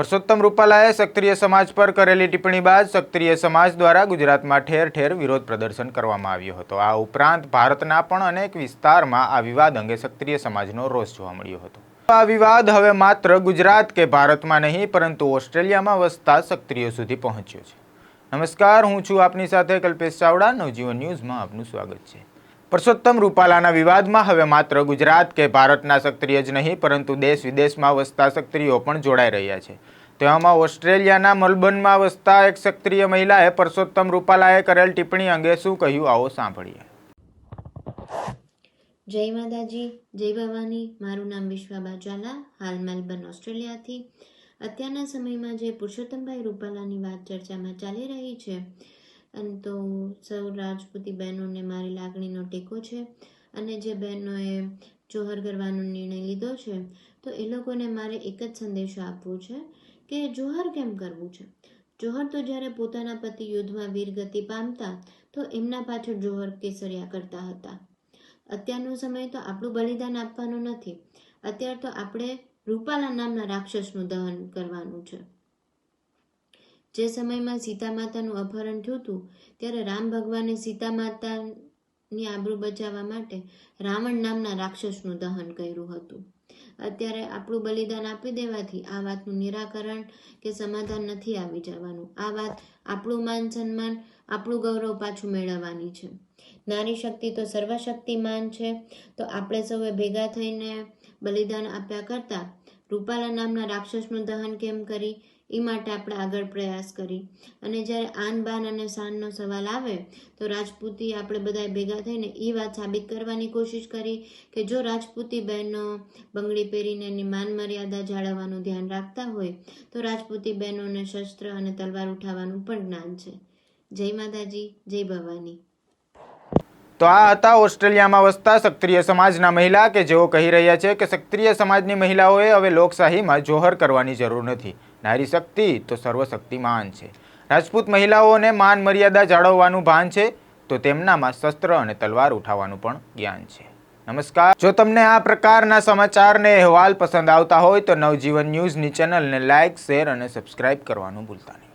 પરસોત્તમ રૂપાલાએ ક્ષત્રિય સમાજ પર કરેલી ટિપ્પણી બાદ ક્ષત્રિય સમાજ દ્વારા ગુજરાતમાં ઠેર ઠેર વિરોધ પ્રદર્શન કરવામાં આવ્યો હતો. આ ઉપરાંત ભારતના પણ અનેક વિસ્તારમાં આ વિવાદ અંગે ક્ષત્રિય સમાજનો રોષ જોવા મળ્યો હતો. આ વિવાદ હવે માત્ર ગુજરાત કે ભારતમાં નહીં, પરંતુ ઓસ્ટ્રેલિયામાં વસતા ક્ષત્રિયો સુધી પહોંચ્યો છે. નમસ્કાર, હું છું આપની સાથે કલ્પેશ ચાવડા. નવજીવન ન્યૂઝમાં આપનું સ્વાગત છે. પરસોત્તમ રૂપાલાના વિવાદમાં હવે માત્ર ગુજરાત કે ભારતના સક્રિય જ નહીં, પરંતુ દેશ વિદેશમાં વસતા સક્રિયો પણ જોડાઈ રહ્યા છે. તેવામાં ઓસ્ટ્રેલિયાના મલબર્નમાં વસતા એક ક્ષત્રિય મહિલાએ પરસોત્તમ રૂપાલાએ કરેલ ટિપ્પણી અંગે શું કહ્યું આવો સાંભળીએ. જય માતાજી, જય ભવાની. મારું નામ વિશ્વાબા ઝાલા હાલ મેલબર્ન, ઓસ્ટ્રેલિયાથી. અત્યારના સમયમાં જે પુરુષોત્તમભાઈ રૂપાલાની વાત ચર્ચામાં ચાલી રહી છે, અને તો સૌ રાજપૂતી બહેનોને મારી લાગણીનો ટેકો છે અને જે બહેનોએ જોહર કરવાનો નિર્ણય લીધો છે, તો એ લોકોને મારે એક જ સંદેશો આપવો છે કે જોહર કેમ કરવું છે? જોહર તો જ્યારે પોતાના પતિ યુદ્ધમાં વીરગતિ પામતા, તો એમના પાછળ જોહર કેસરિયા કરતા હતા. અત્યારનો સમય તો આપણું બલિદાન આપવાનું નથી. અત્યારે તો આપણે રૂપાલા નામના રાક્ષસનું દહન કરવાનું છે. જે સમયમાં સીતા માતાનું અપહરણ થયું હતું, ત્યારે રામ ભગવાને સીતા માતાની આબરૂ બચાવવા માટે રાવણ નામના રાક્ષસનું દહન કર્યું હતું. અત્યારે આપણું બલિદાન આપી દેવાથી આ વાતનું નિરાકરણ કે સમાધાન નથી આવી જવાનું. આ વાત આપણું માન સન્માન, આપણું ગૌરવ પાછું મેળવવાની છે. નારી શક્તિ તો સર્વશક્તિમાન છે. તો આપણે સૌએ ભેગા થઈને બલિદાન આપ્યા કરતાં રૂપાલા નામના રાક્ષસનું દહન કેમ કરી? એ માટે આપણે આગળ પ્રયાસ કરી. અને જ્યારે આન, બાન અને શાનનો સવાલ આવે, તો રાજપૂતી આપણે બધાએ ભેગા થઈને એ વાત સાબિત કરવાની કોશિશ કરી કે જો રાજપૂતી બહેનો બંગડી પહેરીને એની માન મર્યાદા જાળવવાનું ધ્યાન રાખતા હોય, તો રાજપૂતી બહેનોને શસ્ત્ર અને તલવાર ઉઠાવવાનું પણ જ્ઞાન છે. જય માતાજી, જય ભવાની. તો આ હતા ઓસ્ટ્રેલિયામાં વસતા ક્ષત્રિય સમાજના મહિલા કે જેઓ કહી રહ્યા છે કે ક્ષત્રિય સમાજની મહિલાઓએ હવે લોકશાહીમાં જોહર કરવાની જરૂર નથી. નારી શક્તિ તો સર્વશક્તિમાન છે. રાજપૂત મહિલાઓને માન મર્યાદા જાળવવાનું ભાન છે, તો તેમનામાં શસ્ત્ર અને તલવાર ઉઠાવવાનું પણ જ્ઞાન છે. નમસ્કાર. જો તમને આ પ્રકારના સમાચારને અહેવાલ પસંદ આવતા હોય તો નવજીવન ન્યૂઝની ચેનલને લાઇક શેર અને સબસ્ક્રાઇબ કરવાનું ભૂલતા નહીં.